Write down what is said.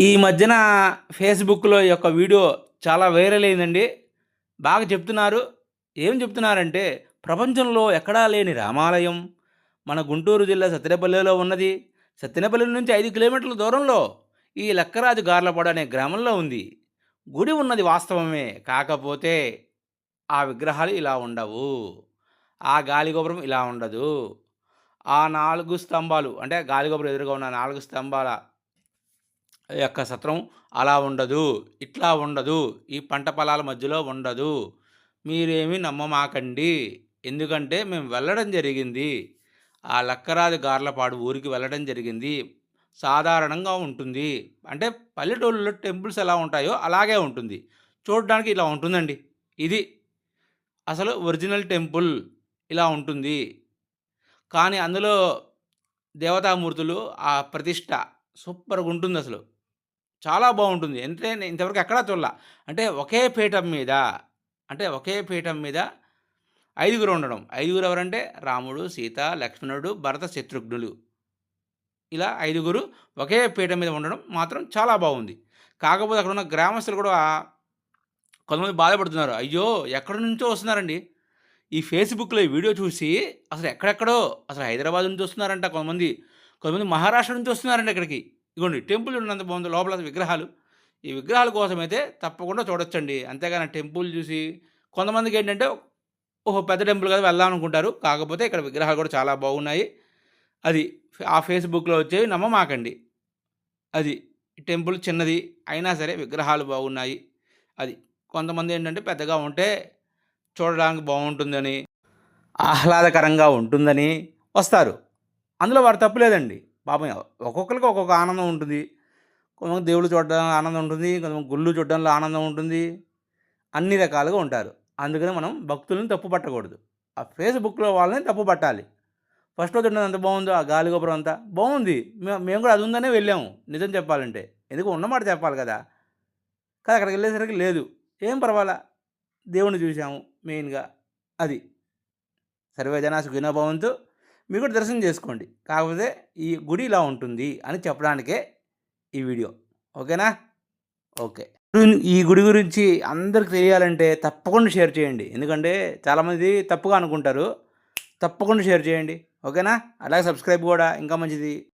ఈ మధ్యన ఫేస్బుక్లో ఈ యొక్క వీడియో చాలా వైరల్ అయిందండి. బాగా చెప్తున్నారు. ఏం చెప్తున్నారంటే ప్రపంచంలో ఎక్కడా లేని రామాలయం మన గుంటూరు జిల్లా సత్తెనపల్లిలో ఉన్నది. సత్తెనపల్లి నుంచి ఐదు కిలోమీటర్ల దూరంలో ఈ లక్కరాజు గార్లపాడు అనే గ్రామంలో ఉంది. గుడి ఉన్నది వాస్తవమే. కాకపోతే ఆ విగ్రహాలు ఇలా ఉండవు. ఆ గాలిగోపురం ఇలా ఉండదు. ఆ నాలుగు స్తంభాలు అంటే గాలిగోపురం ఎదురుగా ఉన్న నాలుగు స్తంభాల యొక్క సత్రం అలా ఉండదు. ఇట్లా ఉండదు. ఈ పంట పొలాల మధ్యలో ఉండదు. మీరేమీ నమ్మమాకండి. ఎందుకంటే మేము వెళ్ళడం జరిగింది. ఆ లక్కరాజు గార్లపాడు ఊరికి వెళ్ళడం జరిగింది. సాధారణంగా ఉంటుంది. అంటే పల్లెటూళ్ళలో టెంపుల్స్ ఎలా ఉంటాయో అలాగే ఉంటుంది. చూడడానికి ఇలా ఉంటుందండి. ఇది అసలు ఒరిజినల్ టెంపుల్. ఇలా ఉంటుంది. కానీ అందులో దేవతామూర్తులు ఆ ప్రతిష్ట సూపర్గా ఉంటుంది అసలు. చాలా బాగుంటుంది. అంటే నేను ఇంతవరకు ఎక్కడా చూడాల. అంటే ఒకే పీఠం మీద అంటే ఒకే పీఠం మీద ఐదుగురు ఉండడం. ఐదుగురు ఎవరంటే రాముడు సీత లక్ష్మణుడు భరత శత్రుఘ్నులు. ఇలా ఐదుగురు ఒకే పీఠం మీద ఉండడం మాత్రం చాలా బాగుంది. కాకపోతే అక్కడ ఉన్న గ్రామస్తులు కూడా కొంతమంది బాధపడుతున్నారు. అయ్యో! ఎక్కడి నుంచో వస్తున్నారండి? ఈ ఫేస్బుక్లో ఈ వీడియో చూసి అసలు ఎక్కడెక్కడో అసలు హైదరాబాద్ నుంచి వస్తున్నారంట కొంతమంది కొంతమంది మహారాష్ట్ర నుంచి వస్తున్నారంట ఇక్కడికి. ఇదిగోండి టెంపుల్ ఉన్నంత బాగుంది లోపల విగ్రహాలు. ఈ విగ్రహాల కోసం అయితే తప్పకుండా చూడొచ్చండి. అంతేగాని టెంపుల్ చూసి కొంతమందికి ఏంటంటే ఓహో పెద్ద టెంపుల్ కదా వెళ్దాం అనుకుంటారు. కాకపోతే ఇక్కడ విగ్రహాలు కూడా చాలా బాగున్నాయి. అది ఆ ఫేస్బుక్లో వచ్చేవి నమ్మమాకండి. అది టెంపుల్ చిన్నది అయినా సరే విగ్రహాలు బాగున్నాయి. అది కొంతమంది ఏంటంటే పెద్దగా ఉంటే చూడడానికి బాగుంటుందని ఆహ్లాదకరంగా ఉంటుందని వస్తారు. అందులో వారు తప్పులేదండి పాపం ఒక్కొక్కరికి ఒక్కొక్క ఆనందం ఉంటుంది. కొంతమంది దేవుళ్ళు చూడడం ఆనందం ఉంటుంది కొంతమంది గుళ్ళు చూడడంలో ఆనందం ఉంటుంది. అన్ని రకాలుగా ఉంటారు. అందుకని మనం భక్తులను తప్పు పట్టకూడదు. ఆ ఫేస్బుక్లో వాళ్ళని తప్పు పట్టాలి. ఫస్ట్ రోజు ఉన్నది అంత బాగుందో ఆ గాలిగోపురం అంతా బాగుంది. మేము మేము కూడా అది ఉందనే వెళ్ళాము. నిజం చెప్పాలంటే. ఎందుకు ఉన్నమాట చెప్పాలి కదా? కానీ అక్కడికి వెళ్ళేసరికి లేదు. ఏం పర్వాలా? దేవుణ్ణి చూసాము మెయిన్గా అది. సర్వే జనా వినోభవంతు భవంతు మీరు కూడా దర్శనం చేసుకోండి. కాకపోతే ఈ గుడి ఇలా ఉంటుంది అని చెప్పడానికే ఈ వీడియో. ఓకేనా? ఓకే. ఈ గుడి గురించి అందరికి తెలియాలంటే తప్పకుండా షేర్ చేయండి. ఎందుకంటే చాలామంది తప్పుగా అనుకుంటారు. తప్పకుండా షేర్ చేయండి. ఓకేనా? అలాగే సబ్స్క్రైబ్ కూడా ఇంకా మంచిది.